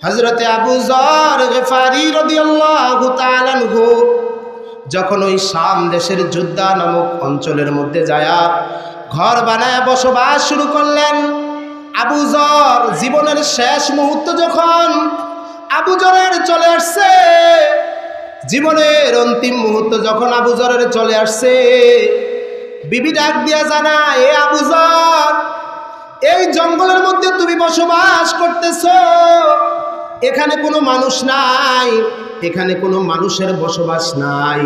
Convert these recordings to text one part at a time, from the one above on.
হজরতে আবু জর গেফারি তাআলাহু যখন ওই শাম দেশের যোদ্ধা নামক অঞ্চলের মধ্যে যায়া ঘর বানায়, বসবাস শুরু করলেন। আবু জর জীবনের শেষ মুহূর্ত যখন আবু জরের চলে আসছে, জীবনের অন্তিম মুহূর্ত যখন আবু জরের চলে আসছে, বিবি ডাক দিয়া জানা এ আবু জর এই জঙ্গলের মধ্যে তুমি বসবাস করতেছ। এখানে কোনো মানুষ নাই, এখানে কোনো মানুষের বসবাস নাই।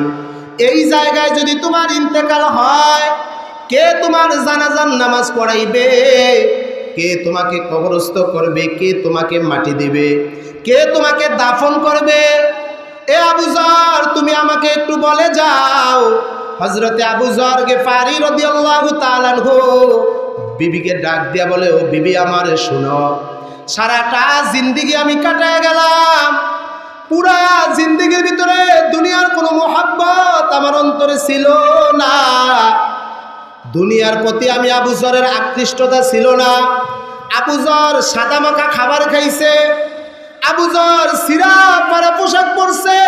এই জায়গায় যদি তোমার ইন্তেকাল হয়, কে তোমার জানাজান নামাজ পড়াইবে? কে তোমাকে কবরস্থ করবে? কে তোমাকে মাটি দিবে? কে তোমাকে দাফন করবে? এ আবুজর তুমি আমাকে একটু বলে যাও। হজরতে আবুজর গে ফারি রদিয়াল্লাহু তাআলাহু বিবিকে ডাক দিয়া বলে, ও বিবি আমার শোনো, সারাটা জিন্দিগি আমি কাটায় গেলাম। পুরা জিন্দিগির ভিতরে দুনিয়ার কোনো মোহাব্বত আমার অন্তরে ছিল না। দুনিয়ার প্রতি আমি আবুজরের আকৃষ্টতা ছিল না। আবুজর সাদা মাখা খাবার খাইছে আবুজর সিরা পাড়া পোশাক পরছে।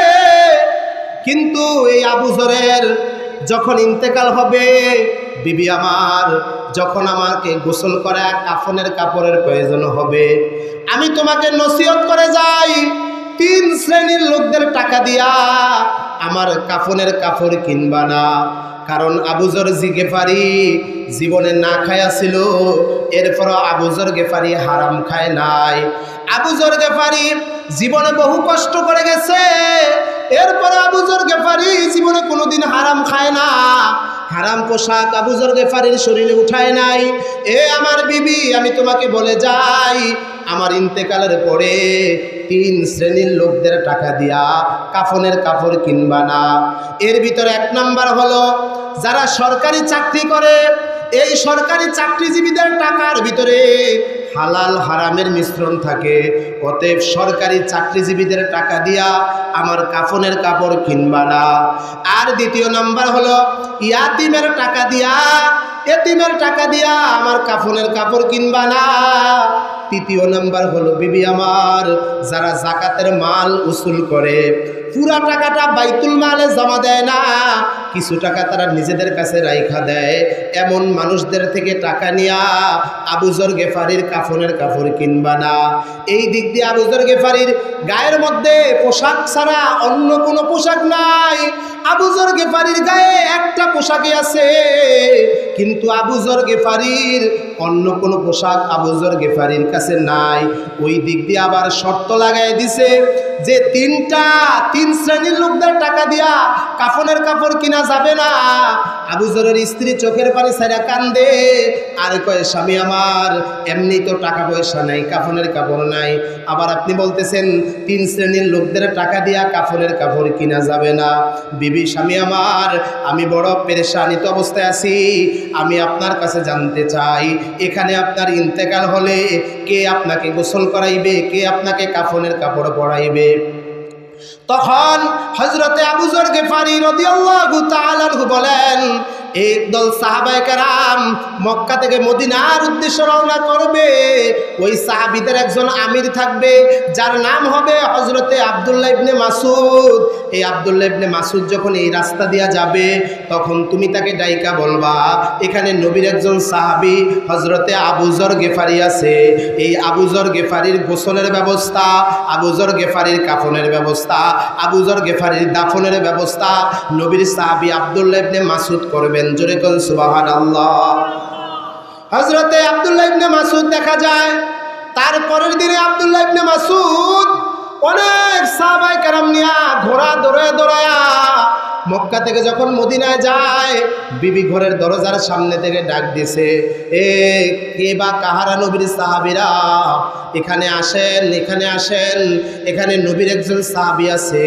কিন্তু এই আবুজরের যখন ইন্তেকাল হবে বিবি আমার, যখন আমাকে গোসল করা কাফনের কাপড়ের প্রয়োজন হবে, আমি তোমাকে নসিহত করে যাই। তিন শ্রেণির লোকদের টাকা দিয়া আমার কাফনের কাপড় কিনবা না। কারণ আবুজর জি গেফারি জীবনে না খায়া ছিল এরপর আবুজর গেফারি হারাম খায় নাই। আবুজর গেফারি জীবনে বহু কষ্ট করে গেছে এরপরে আবুজর গেফারি জীবনে কোনোদিন হারাম খায় না। হারাম পোশাক আবুজর গেফারির শরীরে উঠায় নাই। এ আমার বিবি, আমি তোমাকে বলে যাই, আমার ইন্তেকালের পরে তিন শ্রেণির লোকদের টাকা দিয়া কাফনের কাপড় কিনবা না। এর ভিতরে এক নাম্বার হলো, যারা সরকারি চাকরি করে, এই সরকারি চাকরিজীবীদের টাকার ভিতরে হালাল হারামের মিশ্রণ থাকে। অতএব সরকারি চাকরিজীবীদের টাকা দিয়া আমার কাফনের কাপড় কিনবা না। আর দ্বিতীয় নাম্বার হলো, ইয়াতিমের টাকা দিয়া, এতিমের টাকা দিয়া আমার কাফনের কাপড় কিনবা না। তৃতীয় নাম্বার হলো, বিবি আমার, যারা জাকাতের মাল উসুল করে পুরা টাকাটা বাইতুল মালে জমা দেয় না। কিছু টাকা তারা নিজেদের কাছে রাইখা দেয়। এমন মানুষদের থেকে টাকা নিয়া আবুজর গেফারির কাফনের কাপড় কিনবা না। এই দিক দিয়ে আবুজর গেফারির গায়ের মধ্যে পোশাক ছাড়া অন্য কোনো পোশাক নাই। আবুজর গেফারির গায়ে একটা পোশাকই আছে। কিন্তু আবুজর গেফারির অন্য কোনো পোশাক আবুজর গেফারির কাছে নাই। ওই দিক দিয়ে আবার শর্ত লাগাই দিছে যে তিনটা, তিন শ্রেণির লোকদের টাকা দিয়া কাফনের কাপড় কিনা যাবে না। আবুজরের স্ত্রী চোখের পানি সাইরা কান্দে, আর কয়, স্বামী আমার এমনি তো টাকা পয়সা নাই, কাফনের কাপড় নাই। আবার আপনি বলতেছেন, তিন শ্রেণির লোকদের টাকা দিয়া কাফনের কাপড় কিনা যাবে না। বিবি, স্বামী আমার, আমি বড় পেরেশানিত অবস্থায় আছি। আমি আপনার কাছে জানতে চাই, এখানে আপনার ইন্তেকাল হলে কে আপনাকে গোসল করাইবে, কে আপনাকে কাফনের কাপড় পরাইবে? তখন হজরতে আবুজর গেফারি রদিয়াল্লাহু তাআলাহু বলেন একদল সাহাবায়ে কেরাম মক্কা থেকে মদিনার উদ্দেশ্যে রওনা করবে। ওই সাহাবীদের একজন আমির থাকবে, যার নাম হবে হজরতে আব্দুল্লাহ ইবনে মাসুদ এই আব্দুল্লাহ ইবনে মাসুদ যখন এই রাস্তা দিয়া যাবে, তখন তুমি তাকে ডাইকা বলবা, এখানে নবীর একজন সাহাবী হজরতে আবুজর গেফারি আছে। এই আবুজর গেফারির গোসলের ব্যবস্থা আবুজর গেফারির কাফনের ব্যবস্থা আবুজর গেফারির দাফনের ব্যবস্থা নবীর সাহাবী আব্দুল্লাহ ইবনে মাসুদ করবেন জোরে কোন সুবহানাল্লাহ। হজরতে আব্দুল্লাহ ইবনে মাসুদ দেখা যায় তারপরের দিনে আব্দুল্লাহ ইবনে মাসুদ অনেক সাহাবাই কারাম নিয়া ঘোড়া দৌড়ে দৌড়ায়া মক্কা থেকে যখন মদিনায় যায়, বিবি ঘরের দরজার সামনে থেকে ডাক দিছে এ কে বা কাহারা নবীর সাহাবিরা? এখানে আসেন এখানে আসেন, এখানে নবীর একজন সাহাবি আছে,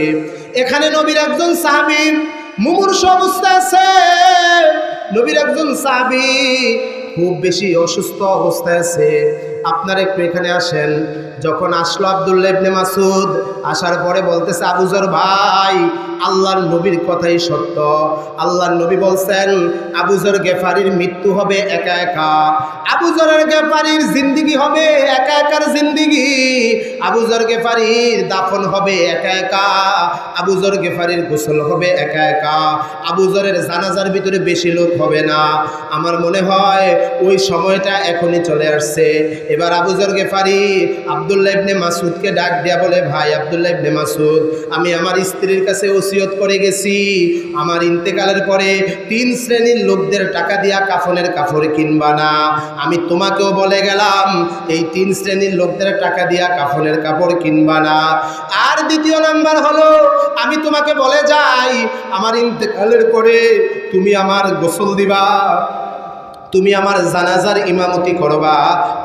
এখানে নবীর একজন সাহাবি মুমূর্ষ অবস্থা আছে। নবীর একজন সাবি খুব বেশি অসুস্থ অবস্থায় আছে। আপনারা একটু এখানে আসেন। যখন আসলো আবদুল্লাহ ইবনে মাসুদ আসার পরে বলতেছে আবুজর ভাই, আল্লাহর নবীর কথাই সত্য। আল্লাহর নবী বলছেন আবুজর গেফারির মৃত্যু হবে একা একা। আবুজরের গেফারির জিন্দিগি হবে একা একার জিন্দিগি। আবুজর গেফারির দাফন হবে একা একা। আবুজর গেফারির গোসল হবে একা একা। আবুজরের জানাজার ভিতরে বেশি লোক হবে না। আমার মনে হয়, ওই সময়টা এখনই চলে আসছে। এবার আবুজর গেফারি আবদুল্লাহ ইবনে মাসুদকে ডাক দেয়া বলে, ভাই আবদুল্লাহ ইবনে মাসুদ আমি আমার স্ত্রীর কাছে ওসিয়ত করে গেছি। আমার ইন্তেকালের পরে তিন শ্রেণির লোকদের টাকা দিয়া কাফনের কাপড় কিনবা না। আমি তোমাকেও বলে গেলাম, এই তিন শ্রেণির লোকদের টাকা দিয়া কাফনের কাপড় কিনবা না। আর দ্বিতীয় নাম্বার হলো, আমি তোমাকে বলে যাই, আমার ইন্তেকালের পরে তুমি আমার গোসল দিবা। তুমি আমার জানাজার ইমামতি করবা,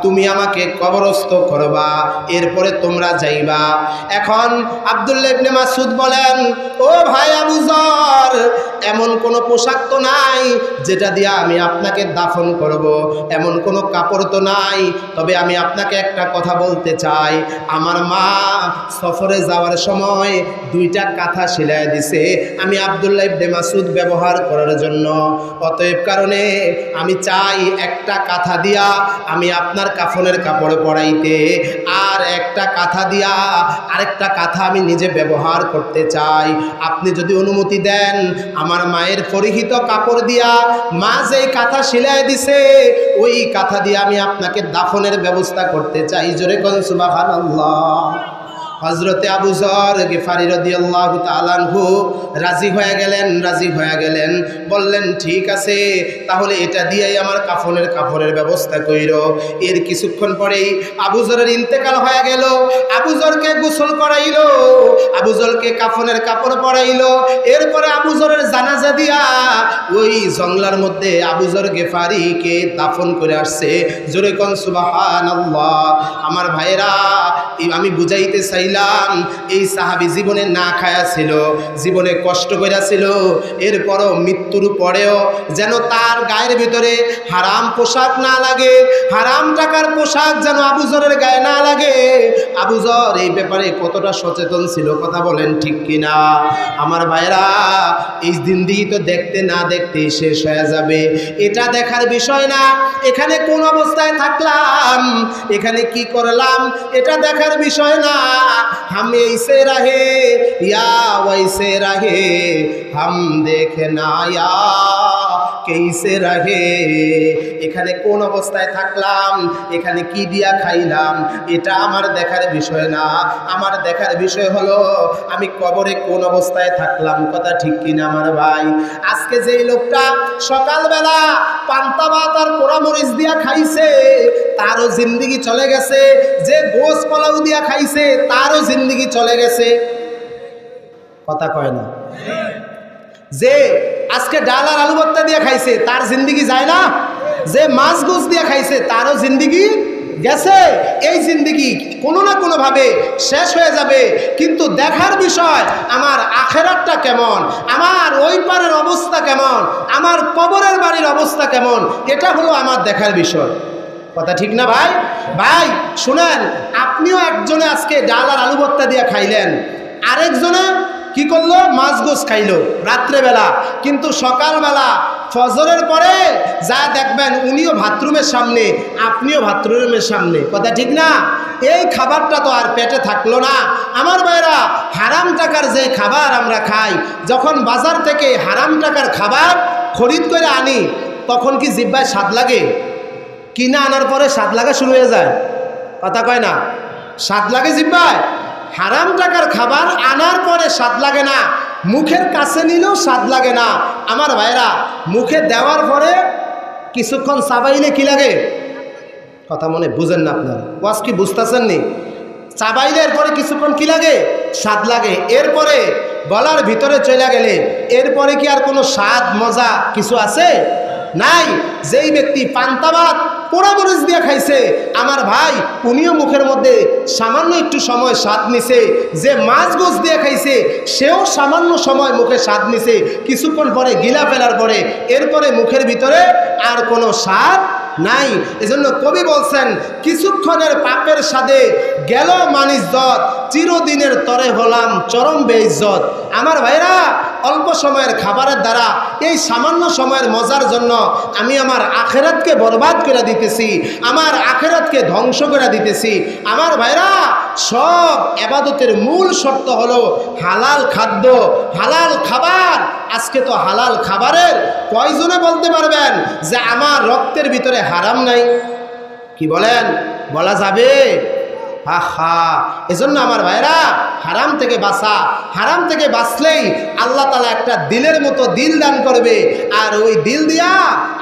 তুমি আমাকে কবরস্থ করবা, এরপরে তোমরা যাইবা। এখন আব্দুল্লাহ ইবনে মাসুদ বলেন, ও ভাই আবুজর এমন কোনো পোশাক তো নাই যেটা দিয়ে আমি আপনাকে দাফন করব। এমন কোনো কাপড় তো নাই, তবে আমি আপনাকে একটা কথা বলতে চাই। আমার মা সফরে যাওয়ার সময় দুইটা কাঁথা সেলাই দিছে আমি আবদুল্লাহ ইবনে মাসুদ ব্যবহার করার জন্য। অতএব কারণে আমি চাই একটা কাঁথা দিয়া আমি আপনার কাফনের কাপড় পরাইতে, আর একটা কাঁথা দিয়া আরেকটা কাঁথা আমি নিজে ব্যবহার করতে চাই। আপনি যদি অনুমতি দেন, আমার মায়ের পরিহিত কাপড় দিয়া মা যেই কাঁথা সিলাই দিছে, ওই কাঁথা দিয়ে আমি আপনাকে দাফনের ব্যবস্থা করতে চাই। জোরে কন সুবহানাল্লাহ। হজরতে আবুজর গেফারি রদিয়াল্লাহ তালানহু রাজি হয়ে গেলেন, রাজি হয়ে গেলেন। বললেন, ঠিক আছে, তাহলে এটা দিয়েই আমার কাফনের কাপড়ের ব্যবস্থা কইর। এর কিছুক্ষণ পরেই আবুজরের ইন্তেকাল হয়ে গেল। আবুজরকে গোসল করাইল আবুজরকে কাফনের কাপড় পরাইল। এরপরে আবুজরের জানাজা দিয়া ওই জংলার মধ্যে আবুজর গেফারিকে দাফন করে আসছে। জোরে কন সুবাহান আমার এই আমি বুঝাইতে চাইলাম, এই সাহাবি জীবনে না খায়া ছিল, জীবনে কষ্ট কইরা ছিল, এরপরও মৃত্যুর পরেও যেন তার গায়ের ভিতরে হারাম পোশাক না লাগে, হারাম টাকার পোশাক যেন আবুজরের গায়ে না লাগে। আবুজর এই ব্যাপারে কতটা সচেতন ছিল কথা বলেন ঠিক কিনা? আমার ভাইরা এই জিন্দিগি তো দেখতে না দেখতেই শেষ হয়ে যাবে। এটা দেখার বিষয় না, এখানে কোন অবস্থায় থাকলাম, এখানে কি করলাম, এটা দেখার বিষয় না। আমি এইসে রাহে ইয়া ওইসে রাহে হাম দেখে না ইয়া কেইসে রাহে? এখানে কোন অবস্থায় থাকলাম? এখানে কি দিয়া খাইলাম? এটা আমার দেখার বিষয় না। আমার দেখার বিষয় হলো, আমি কবরে কোন অবস্থায় থাকলাম? কথা ঠিক কিনা আমার ভাই? আজকে যেই লোকটা সকালবেলা পান্তা ভাত আর পোড়ামরিচ দিয়া খাইছে, তারও জিন্দিগি চলে গেছে। যে গোস কলাউ দিয়া খাইছে, তারও জিন্দিগি চলে গেছে। কথা কয় না? যে আজকে ডাল আর আলু ভর্তা দিয়ে খাইছে, তার জিন্দিগি যায় না। যে মাছ গোস দিয়ে খাইছে, তারও জিন্দিগি গেছে। এই জিন্দিগি কোনো না কোনোভাবে শেষ হয়ে যাবে। কিন্তু দেখার বিষয়, আমার আখেরাতটা কেমন? আমার ওই পারের অবস্থা কেমন? আমার কবরের বাড়ির অবস্থা কেমন? এটা হলো আমার দেখার বিষয়। কথা ঠিক না ভাই? ভাই, শুনেন, আপনিও একজনে আজকে ডাল আর আলু ভর্তা দিয়ে খাইলেন। আরেকজনে কি করল? মাছ গোস খাইলো রাত্রেবেলা কিন্তু সকালবেলা ফজরের পরে যা দেখবেন উনিও বাথরুমের সামনে, আপনিও বাথরুমের সামনে। কথা ঠিক না? এই খাবারটা তো আর পেটে থাকল না। আমার ভাইরা, হারাম টাকার যে খাবার আমরা খাই, যখন বাজার থেকে হারাম টাকার খাবার খরিদ করে আনি, তখন কি জিব্বায় স্বাদ লাগে? কিনা আনার পরে স্বাদ লাগা শুরু হয়ে যায়। কথা কয় না? স্বাদ লাগে জিব্বায়? হারাম টাকার খাবার আনার পরে স্বাদ লাগে না। মুখের কাছে নিলেও স্বাদ লাগে না। আমার ভাইরা মুখে দেওয়ার পরে কিছুক্ষণ চাবাইলে কি লাগে? কথা মনে বুঝেন না আপনারা। ওয়াজ কি বুঝতেছেন নি চাবাইলে এরপরে কিছুক্ষণ কি লাগে? স্বাদ লাগে। এরপরে গলার ভিতরে চলে গেলে এরপরে কি আর কোনো স্বাদ, মজা কিছু আছে? নাই। যেই ব্যক্তি পান্তাবাদ পোড়া মরিচ দিয়ে খাইছে। আমার ভাই, উনিও মুখের মধ্যে সামান্য একটু সময় স্বাদ নিছে। যে মাছ গোছ দিয়ে খাইছে, সেও সামান্য সময় মুখে স্বাদ নিছে। কিছুক্ষণ পরে গিলা ফেলার পরে এরপরে মুখের ভিতরে আর কোনো স্বাদ নাই। এজন্য কবি বলছেন, কিছুক্ষণের পাপের সাথে গেল মানিজ্জত, চিরদিনের তরে হলাম চরম বেইজ্জত। আমার ভাইরা অল্প সময়ের খাবারের দ্বারা, এই সামান্য সময়ের মজার জন্য আমি আমার আখেরাতকে বরবাদ করে দিতেছি, আমার আখেরাতকে ধ্বংস করে দিতেছি। আমার ভাইরা, সব এবাদতের মূল শর্ত হলো হালাল খাদ্য, হালাল খাবার। আজকে তো হালাল খাবারের কয়জনে বলতে পারবেন যে আমার রক্তের ভিতরে হারাম নাই। কি বলেন? বলা যাবে? হা হা এজন্য আমার ভাইরা হারাম থেকে বাঁচা, হারাম থেকে বাঁচলেই আল্লাহ তালা একটা দিলের মতো দিল দান করবে। আর ওই দিল দিয়া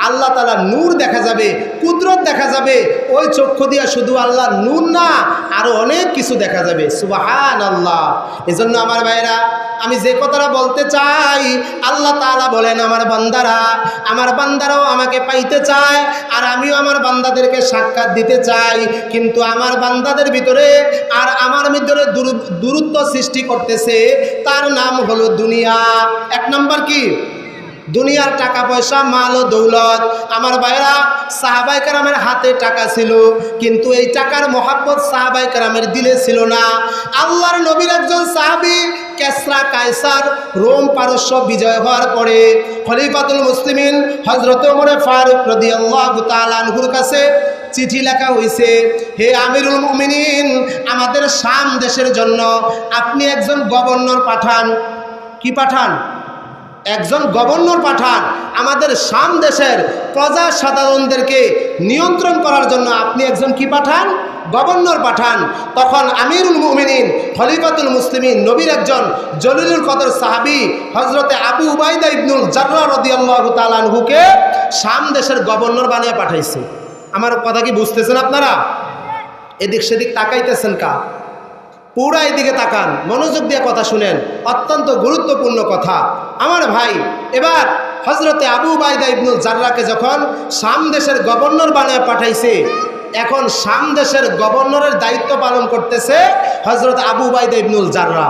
আল্লাহ তালা নূর দেখা যাবে, কুদরত দেখা যাবে। ওই চক্ষু দিয়া শুধু আল্লাহ নূর না, আরও অনেক কিছু দেখা যাবে। সুবাহান আল্লাহ এজন্য আমার ভাইরা আমি যে কথাটা বলতে চাই, আল্লাহ তালা বলেন, আমার বান্দারা, আমার বান্দারাও আমাকে পাইতে চায়, আর আমিও আমার বান্দাদেরকে সাক্ষাৎ দিতে চাই। কিন্তু আমার বান্দাদের ভিতরে আর আমার ভিতরে দূরত্ব সৃষ্টি করতেছে, তার নাম হলো দুনিয়া। এক নম্বর কি? দুনিয়ার টাকা পয়সা, মাল ও দৌলত। আমার ভাইরা সাহাবাই কারামের হাতে টাকা ছিল, কিন্তু এই টাকার মহাব্বত সাহাবাই কারামের দিলে ছিল না। আল্লাহর নবীর একজন সাহাবি কেসরা, কায়সার, রোম পারস্য বিজয় হওয়ার পরে খলিফাতুল মুসলিমিন হজরত ওমরে ফারুক রদি আল্লাহ তালানহুর কাছে চিঠি লেখা হয়েছে হে আমিরুল মুমিনিন, আমাদের শাম দেশের জন্য আপনি একজন গভর্নর পাঠান। কি পাঠান? একজন গভর্নর পাঠান। আমাদের শাম দেশের প্রজা সাধারণদেরকে নিয়ন্ত্রণ করার জন্য আপনি একজন কি পাঠান? গভর্নর পাঠান। তখন আমিরুল মুমিনিন, খলিফাতুল মুসলিমিন, নবীর একজন জলিলুল কদর সাহাবি হজরতে আবু উবাইদা ইবনুল জার্রা রদিয়াল্লাহু তালানহুকে শাম দেশের গভর্নর বানিয়ে পাঠাইছে। আমার কথা কি বুঝতেছেন আপনারা? এদিক সেদিক তাকাইতেছেন কা পুরা এদিকে তাকান, মনোযোগ দিয়ে কথা শুনেন, অত্যন্ত গুরুত্বপূর্ণ কথা। আমার ভাই, এবার হজরতে আবু বাইদা ইবনুল জার্রাকে যখন শাম দেশের গভর্নর বানায় পাঠাইছে, এখন শাম দেশের গভর্নরের দায়িত্ব পালন করতেছে হজরত আবু বাইদা ইবনুল জার্রা।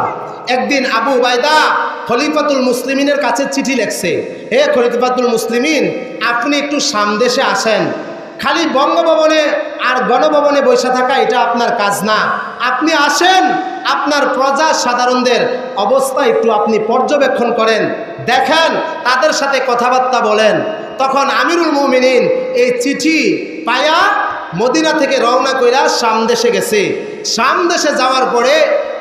একদিন আবু বাইদা খলিফাতুল মুসলিমিনের কাছে চিঠি লেখছে, হে খলিফাতুল মুসলিমিন, আপনি একটু শাম দেশে আসেন খালি বঙ্গভবনে আর গণভবনে বসে থাকা এটা আপনার কাজ না। আপনি আসেন, আপনার প্রজা সাধারণদের অবস্থা একটু আপনি পর্যবেক্ষণ করেন, দেখেন, তাদের সাথে কথাবার্তা বলেন। তখন আমিরুল মুমিনিন এই চিঠি পায়া মদিনা থেকে রওনা কইরা সামদেশে গেছে। সামদেশে যাওয়ার পরে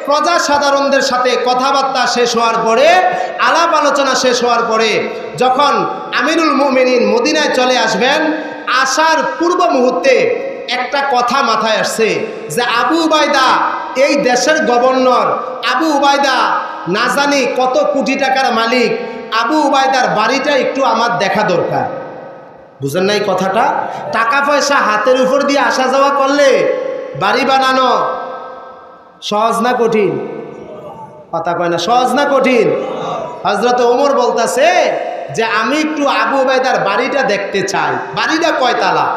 প্রজা সাধারণদের সাথে কথাবার্তা শেষ হওয়ার পরে, আলাপ আলোচনা শেষ হওয়ার পরে, যখন আমিরুল মুমিনিন মদিনায় চলে আসবেন আসার পূর্ব মুহূর্তে একটা কথা মাথায় আসছে যে আবু উবায়দা, এই দেশের গভর্নর আবু উবায়দা, না জানি কত কোটি টাকার মালিক, আবু উবায়দার বাড়িটা একটু আমার দেখা দরকার। বুঝেন নাই কথাটা? টাকা পয়সা হাতের উপর দিয়ে আসা যাওয়া করলে বাড়ি বানানো সহজ না কঠিন? কথা কয় না, সহজ না কঠিন? হজরত ওমর বলতেছে যে আমি একটু আবু উবায়দার বাড়িটা দেখতে চাই। বাড়িটা কয়তালা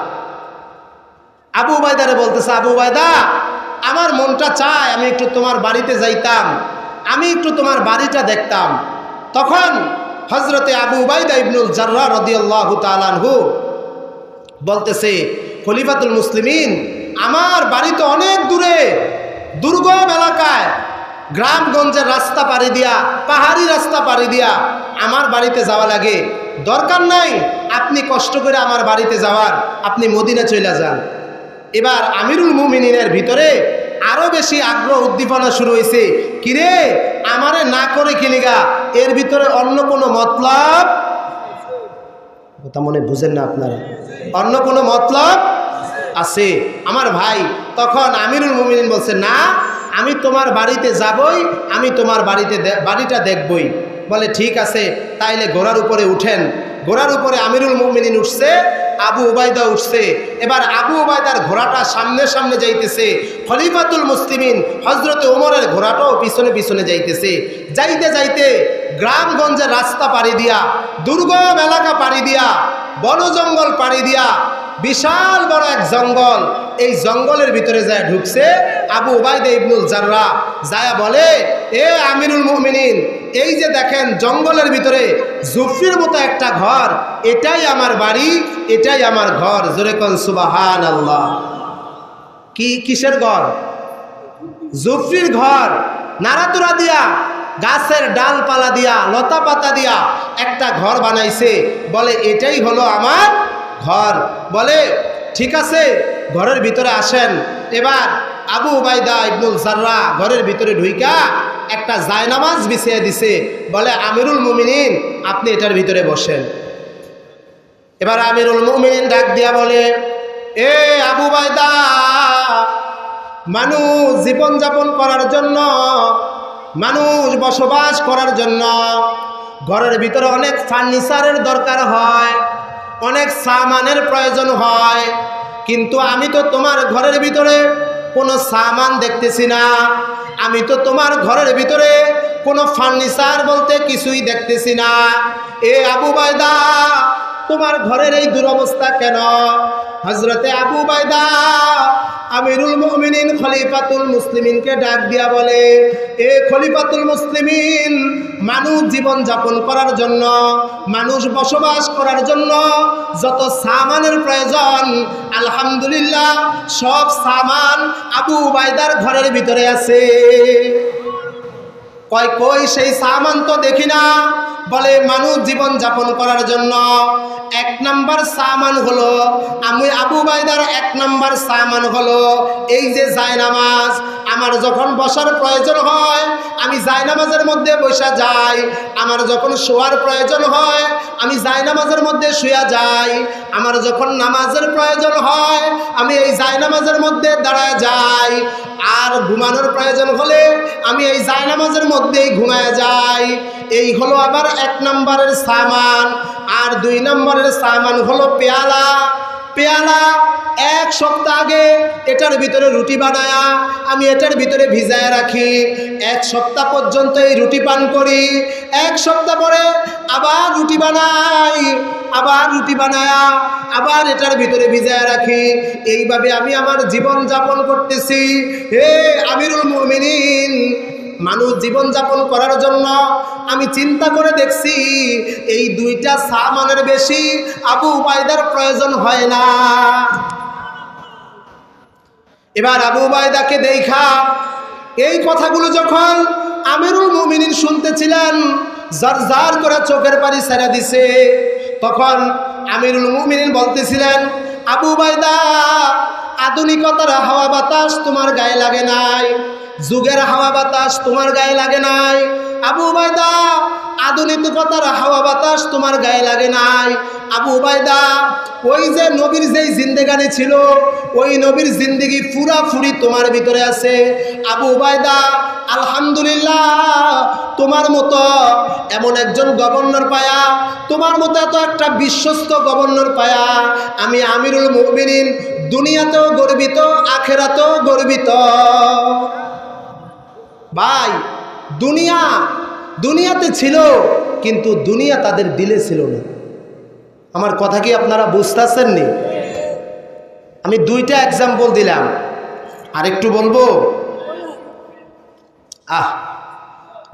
আবু উবায়দারে বলতেছে, আবু উবায়দা, আমার মনটা চায় আমি একটু তোমার বাড়িতে যাইতাম, আমি একটু তোমার বাড়িটা দেখতাম। তখন হজরতে আবু উবায়দা ইবনুল জার্রা রদিয়াল্লাহু তালানহু বলতেছে, খলিফাতুল মুসলিমিন, আমার বাড়ি তো অনেক দূরে, দুর্গম এলাকায়, গ্রামগঞ্জের রাস্তা পাড়ি দিয়া, পাহাড়ি রাস্তা পাড়ি দিয়া আমার বাড়িতে যাওয়া লাগে। দরকার নাই আপনি কষ্ট করে আমার বাড়িতে যাওয়ার, আপনি মদিনা চলে যান। এবার আমিরুল মুমিনিনের ভিতরে আরও বেশি আগ্রহ উদ্দীপনা শুরু হয়েছে কিরে, আমারে না করে খেলিগা এর ভিতরে অন্য কোনো মতলব? কথা মনে বুঝেন না আপনারা। অন্য কোনো মতলব আছে। আমার ভাই তখন আমিরুল মুমিনিন বলছে, না, আমি তোমার বাড়িতে যাবই, আমি তোমার বাড়িতে বাড়িটা দেখবই। বলে, ঠিক আছে, তাইলে ঘোড়ার উপরে উঠেন। ঘোড়ার উপরে আমিরুল মুমিনিন উঠছে, আবু উবায়দা উঠছে। এবার আবু উবায়দার ঘোড়াটা সামনে সামনে যাইতেছে। খলিফাতুল মুসলিমিন হজরতে ওমরের ঘোড়াটাও পিছনে পিছনে যাইতেছে। যাইতে যাইতে গ্রামগঞ্জের রাস্তা পাড়ি দিয়া, দুর্গম এলাকা পাড়ি দিয়া, বন জঙ্গল পাড়ি দিয়া, বিশাল বড় এক জঙ্গল। এই জঙ্গলের ভিতরে যায় ঢুকছে আবু উবাইদে ইবনুল জাররা। যায়া বলে, এ আমিরুল মুমিনিন এই যে দেখেন জঙ্গলের ভিতরে জুফরির মতো একটা ঘর, এটাই আমার বাড়ি, এটাই আমার ঘর। জোরে কন সুবাহান আল্লাহ কি কিসের ঘর? জুফরির ঘর। নারাতুরা দিয়া, গাছের ডালপালা দিয়া, লতা পাতা দিয়া একটা ঘর বানাইছে। বলে, এটাই হলো আমার ঘর। বলে, ঠিক আছে, ঘরের ভিতরে আসেন। এবার আবু উবাইদা ইবনুল সাররা ঘরের ভিতরে ঢুইকা একটা জায়নামাজ বিছিয়ে দিছে। বলে, আমিরুল মুমিনিন, আপনি এটার ভিতরে বসেন। এবার আমিরুল মুমিনিন ডাক দিয়া বলে, এ আবু বাইদা, মানুষ জীবনযাপন করার জন্য, মানুষ বসবাস করার জন্য, ঘরের ভিতরে অনেক ফার্নিচারের দরকার হয়, অনেক সামানের প্রয়োজন হয়, কিন্তু আমি তো তোমার ঘরের ভিতরে কোনো সামান দেখতেছি না। আমি তো তোমার ঘরের ভিতরে কোনো ফার্নিচার বলতে কিছুই দেখতেছি না। এ আবু বায়দা তোমার ঘরের এই দুরবস্থা কেন? হজরতে আবু বায়দা আমিরুল মুমিনিন খলিফাতুল মুসলিমিনকে ডাক দিয়া বলে, এ খলিফাতুল মুসলিমিন, মানুষ জীবন যাপন করার জন্য, মানুষ বসবাস করার জন্য যত সামানের প্রয়োজন, আলহামদুলিল্লাহ সব সামান আবু বাইদার ঘরের ভিতরে আছে। কয়, কই সেই সামান তো দেখি না। বলে, মানুষ জীবন যাপন করার জন্য এক নাম্বার সামান হলো, আমি আবু বাইদার এক নাম্বার সামান হলো, এই যে জায়নামাজ, আমার যখন বসার প্রয়োজন হয়, আমি জায়নামাজের মধ্যে বসা যাই, আমার যখন শোয়ার প্রয়োজন হয়, আমি জায়নামাজের মধ্যে শুয়া যাই, আমার যখন নামাজের প্রয়োজন হয়, আমি এই জায়নামাজের মধ্যে দাঁড়ায় যাই আর ঘুমানোর প্রয়োজন হলে আমি এই জায়নামাজের মধ্যেই ঘুমায় যাই। এই হলো আবার এক নম্বরের সামান। আর দুই নম্বরের সামান হলো পেয়ালা। পেয়ালা এক সপ্তাহ আগে এটার ভিতরে রুটি বানায়া আমি এটার ভিতরে ভিজায় রাখি। এক সপ্তাহ পর্যন্ত এই রুটি পান করি। এক সপ্তাহ পরে আবার রুটি বানাই। আবার রুটি বানায়া, আবার এটার ভিতরে ভিজায় রাখি। এইভাবে আমি আমার জীবন যাপন করতেছি। হে আমিরুল মুমিনিন, মানুষ জীবন যাপন করার জন্য আমি চিন্তা করে দেখছি, এই দুইটা সামানের বেশি আবু উবায়দার প্রয়োজন হয় না। এবার আবু উবায়দাকে দেখা। এই কথাগুলো যখন আমিরুল মুমিনিন শুনতেছিলেন জার জার করে চোখের পানি ছেড়ে দিছে। তখন আমিরুল মুমিনিন বলতেছিলেন, আবু বাইদা আধুনিকতার হাওয়া বাতাস তোমার গায়ে লাগে নাই। যুগের হাওয়া বাতাস তোমার গায়ে লাগে নাই। আবু উবায়দা আধুনিকতার হাওয়া বাতাস তোমার গায়ে লাগে নাই। আবু উবায়দা, ওই যে নবীর যেই জিন্দেগানি ছিল, ওই নবীর জিন্দিগি ফুরা ফুরি তোমার ভিতরে আছে। আবু উবায়দা, আলহামদুলিল্লাহ, তোমার মতো এমন একজন গভর্নর পায়া, তোমার মতো এত একটা বিশ্বস্ত গভর্নর পায়া, আমি আমিরুল মুমিনিন, দুনিয়াতেও গর্বিত, আখেরাতেও গর্বিত। ভাই, দুনিয়া দুনিয়াতে ছিল, কিন্তু দুনিয়া তাদের দিলে ছিল না। আমার কথা কি আপনারা বুঝতেছেন নি আমি দুইটা এক্সাম্পল দিলাম। আরেকটু বলব? আহ,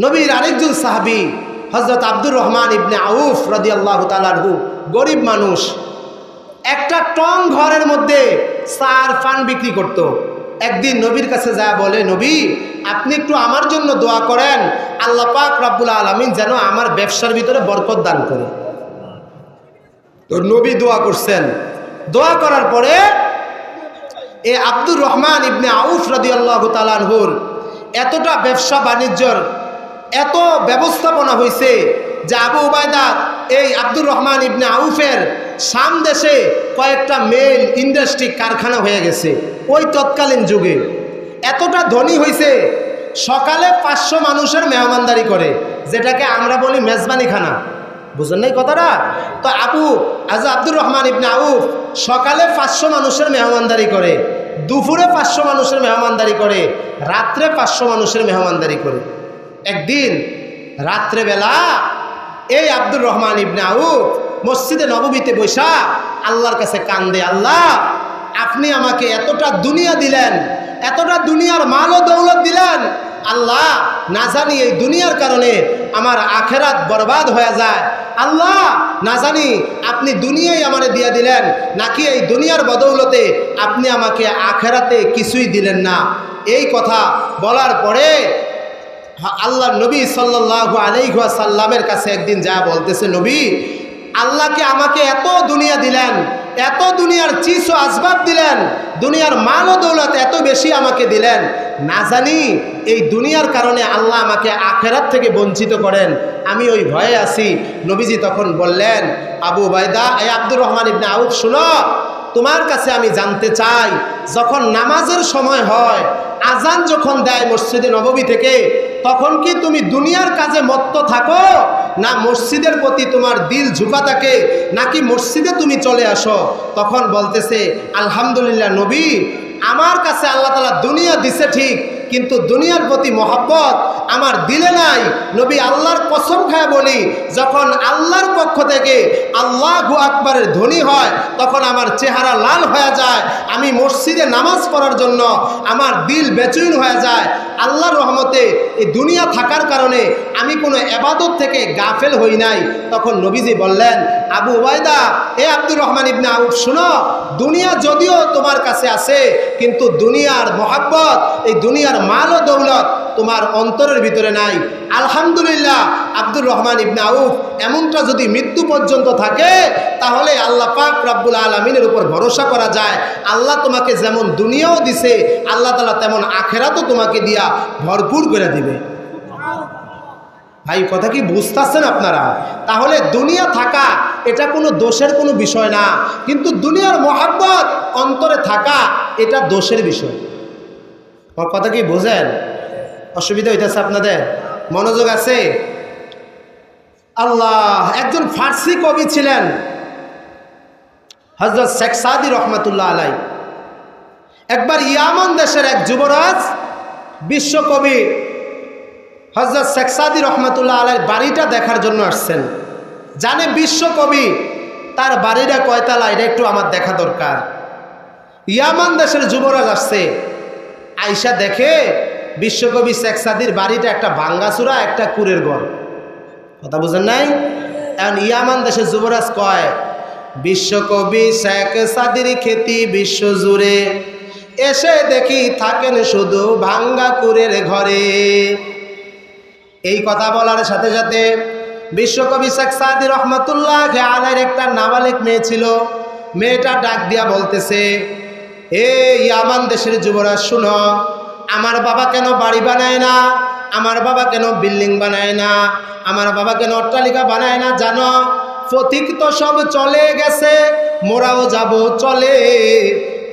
নবীর আরেকজন সাহাবি হজরত আব্দুর রহমান ইবনে আউফ রদি আল্লাহ তালাহু গরিব মানুষ, একটা টং ঘরের মধ্যে সার, ফান বিক্রি করত। একদিন নবীর কাছে যা বলে, নবী, আপনি একটু আমার জন্য দোয়া করেন আল্লাহ পাক রাব্বুল আলমিন যেন আমার ব্যবসার ভিতরে বরকত দান করে। তো নবী দোয়া করছেন। দোয়া করার পরে এ আব্দুর রহমান ইবনে আউফ রাদি আল্লাহ তালানহুর এতটা ব্যবসা বাণিজ্যর এত ব্যবস্থাপনা হয়েছে যে আবু উবায়দা এই আব্দুর রহমান ইবনে আউফের সাম দেশে কয়েকটা মেল ইন্ডাস্ট্রি কারখানা হয়ে গেছে। ওই তৎকালীন যুগে। এতটা ধনী হয়েছে সকালে পাঁচশো মানুষের মেহমানদারি করে, যেটাকে আমরা বলি মেজবানি খানা বুঝলেন নাই কথাটা? তো আবু আজ আব্দুর রহমান ইবনে আউফ সকালে পাঁচশো মানুষের মেহমানদারি করে, দুপুরে পাঁচশো মানুষের মেহমানদারি করে, রাত্রে পাঁচশো মানুষের মেহমানদারি করে। একদিন রাত্রেবেলা এই আব্দুর রহমান ইবনে আউফ মসজিদে নবমীতে বৈশা আল্লাহর কাছে কান্দে, আল্লাহ, আপনি আমাকে এতটা দুনিয়া দিলেন এতটা দুনিয়ার মাল ও দৌলত দিলেন, আল্লাহ না জানি এই দুনিয়ার কারণে আমার আখেরাত বরবাদ হয়ে যায়। আল্লাহ, না জানি আপনি দুনিয়ায় আমারে দিয়ে দিলেন, নাকি এই দুনিয়ার বদৌলতে আপনি আমাকে আখেরাতে কিছুই দিলেন না। এই কথা বলার পরে আল্লাহ নবী সাল্লাহ আলাইসাল্লামের কাছে একদিন যা বলতেছে, নবী, আল্লাহকে আমাকে এত দুনিয়া দিলেন এত দুনিয়ার চিজ ও আসবাব দিলেন, দুনিয়ার মাল ও দৌলত এত বেশি আমাকে দিলেন। না জানি এই দুনিয়ার কারণে আল্লাহ আমাকে আখেরাত থেকে বঞ্চিত করেন। আমি ওই ভয়ে আছি। নবীজি তখন বললেন, আবু বাইদা এই আব্দুর রহমান ইবনে আউফ, শুনো, তোমার কাছে আমি জানতে চাই, যখন নামাজের সময় হয় আজান যখন দেয় মসজিদে নববী থেকে তখন কি তুমি দুনিয়ার কাজে মত্ত থাকো? না মসজিদের প্রতি তোমার দিল ঝুঁকা থাকে? নাকি মসজিদে তুমি চলে আসো? তখন বলতেছে, আলহামদুলিল্লাহ নবী, আমার কাছে আল্লাহ তালা দুনিয়া দিছে ঠিক, কিন্তু দুনিয়ার প্রতি মহাব্বত আমার দিলে নাই। নবী আল্লাহর কসম খায় বলি, যখন আল্লাহর পক্ষ থেকে আল্লাহ গু আকবরের ধ্বনি হয়, তখন আমার চেহারা লাল হয়ে যায়। আমি মসজিদে নামাজ পড়ার জন্য আমার দিল বেচুইন হয়ে যায়। আল্লাহর রহমতে এই দুনিয়া থাকার কারণে আমি কোনো এবাদত থেকে গাফেল হই নাই। তখন নবীজি বললেন, আবু ওবায়দা এ আব্দুর রহমান ইবনে আউফ, শুনো, দুনিয়া যদিও তোমার কাছে আছে, কিন্তু দুনিয়ার মহাব্বত, এই দুনিয়ার মাল ও দৌলত তোমার অন্তরের ভিতরে নাই। আলহামদুলিল্লাহ আব্দুর রহমান ইবনে আউফ এমনটা যদি মৃত্যু পর্যন্ত থাকে, তাহলে আল্লাহ পাক রাব্বুল আলমিনের উপর ভরসা করা যায়। আল্লাহ তোমাকে যেমন দুনিয়াও দিছে, আল্লাহ তালা তেমন আখেরাতও তোমাকে দিয়া ভরপুর করে দিবে। ভাই, কথা কি বুঝতেছেন আপনারা? তাহলে দুনিয়া থাকা, এটা কোনো দোষের কোনো বিষয় না। কিন্তু দুনিয়ার মহাব্বত, অন্তরে থাকা, এটা দোষের বিষয়। আমার কথা কি বোঝেন? অসুবিধা হইতেছে আপনাদের? মনোযোগ আছে? আল্লাহ, একজন ফার্সি কবি ছিলেন। হজরত শেখ সাদি রহমতুল্লাহ আলাই একবার ইয়ামন দেশের এক যুবরাজ বিশ্বকবি হজরত শেখ সাদি রহমতুল্লাহ আলাইয়ের বাড়িটা দেখার জন্য আসছেন। জানে বিশ্বকবি তার বাড়িটা কয়তালা, এটা একটু আমার দেখা দরকার। ইয়ামান দেশের যুবরাজ আসছে। আইসা দেখে বিশ্বকবি শেখ সাদির বাড়িটা একটা ভাঙ্গাচুরা একটা কুরের ঘর। কথা বুঝেন নাই? এখন ইয়ামান দেশের যুবরাজ কয়, বিশ্বকবি শেখ সাদির খ্যাতি বিশ্বজুড়ে, এসে দেখি থাকেন শুধু ভাঙ্গা কুরের ঘরে। এই কথা বলার সাথে সাথে বিশ্বকবি শেখ সাদি রহমতুল্লাহ আলাইয়ের একটা নাবালিক মেয়ে ছিল। মেয়েটা ডাক দিয়া বলতেছে, এ ইয়ামান দেশের যুবরাজ, শুনো আমার বাবা কেন বাড়ি বানায় না? আমার বাবা কেন বিল্ডিং বানায় না? আমার বাবা কেন অট্টালিকা বানায় না, জানো? পথিক তো সব চলে গেছে, মোরাও যাব চলে।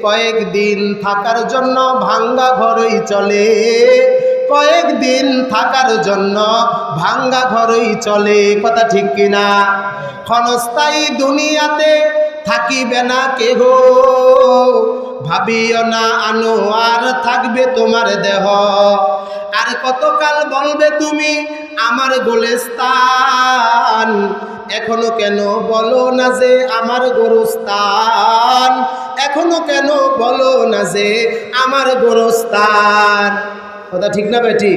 কয়েকদিন থাকার জন্য ভাঙ্গা ঘরই চলে। কয়েকদিন থাকার জন্য ভাঙ্গা ঘরই চলে, কথা ঠিক কিনা ক্ষণস্থায়ী দুনিয়াতে থাকিবে না কেহ। ভাবিও না আনো, আর থাকবে তোমার দেহ। আর কতকাল বলবে তুমি, আমার গোলেস্তান এখনও কেন বলো না যে আমার গোরস্তান এখনও কেন বলো না যে আমার গোরস্তান কথা ঠিক না বেটি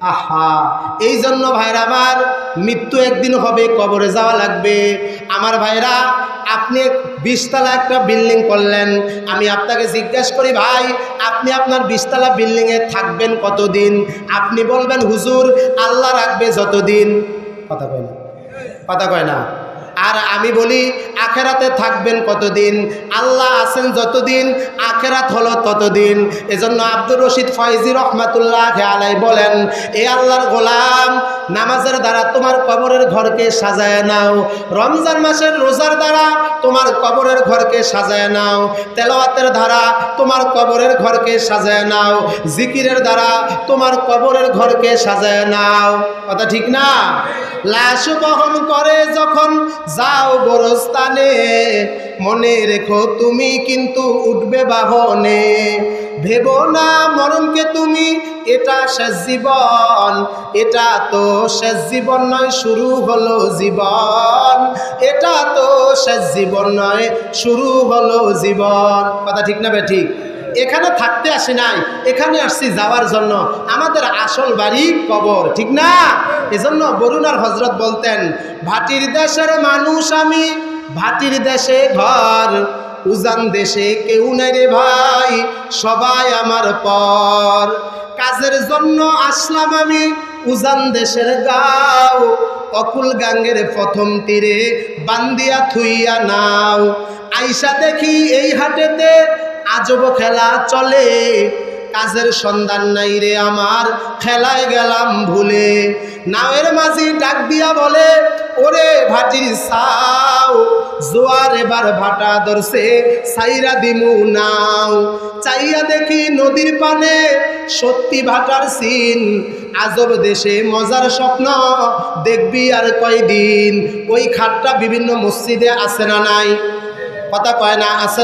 আহা এই জন্য ভাইরা আমার মৃত্যু একদিন হবে, কবরে যাওয়া লাগবে। আমার ভাইরা আপনি বিশতলা একটা বিল্ডিং করলেন। আমি আপনাকে জিজ্ঞেস করি, ভাই, আপনি আপনার বিশতলা বিল্ডিংয়ে থাকবেন কতদিন? আপনি বলবেন, হুজুর, আল্লাহ রাখবে যতদিন। কথা কয় না। কথা কয় না। আর আমি বলি, আখেরাতে থাকবেন কতদিন? আল্লাহ আছেন যতদিন, আখেরাত হলো ততদিন। এজন্য আব্দুর রশিদ ফয়জি রহমাতুল্লাহ আলাই বলেন, এ আল্লাহর গোলাম, নামাজের দ্বারা তোমার কবরের ঘরকে সাজায় নাও। রমজান মাসের রোজার দ্বারা তোমার কবরের ঘরকে সাজায় নাও। তেলাওয়াতের দ্বারা তোমার কবরের ঘরকে সাজায় নাও। জিকিরের দ্বারা তোমার কবরের ঘরকে সাজায় নাও। কথা ঠিক না? লাশ বহন করে যখন যাও গোরস্থানে, মনে রেখো তুমি কিন্তু উঠবে বাহনে। ভেবো না মরণকে তুমি, এটা শেষ জীবন। এটা তো শেষ জীবন নয়, শুরু হলো জীবন। এটা তো শেষ জীবন নয়, শুরু হলো জীবন। কথা ঠিক না বে ঠিক? এখানে থাকতে আসি নাই, এখানে আসছি যাওয়ার জন্য। আমাদের আসল বাড়ি কবর, ঠিক না? এজন্য বরুণার হজরত বলতেন, ভাটির দেশের মানুষ আমি, ভাটির দেশে ঘর। উজান দেশে কেউ নাই রে ভাই, সবাই আমার পর। কাজের জন্য আসলাম আমি উজান দেশের গাও। অকুল গাঙ্গের প্রথম তীরে বান্দিয়া থুইয়া নাও। আইসা দেখি এই হাটেতে আজব খেলা চলে। কাজের সন্ধান নাই রে আমার, খেলায় গেলাম ভুলে। নাওয়ের মাঝি ডাক দিয়া বলে ওরে ভাটির সাও, জোয়ার এবার ভাটা ধরছে, সাইরা দিমু নাও। চাইয়া দেখি নদীর পানে সত্যি ভাটার সিন। আজব দেশে মজার স্বপ্ন, দেখবি আর কয়দিন। ওই খাটটা বিভিন্ন মসজিদে আসে না নাই? কথা কয় না, আছে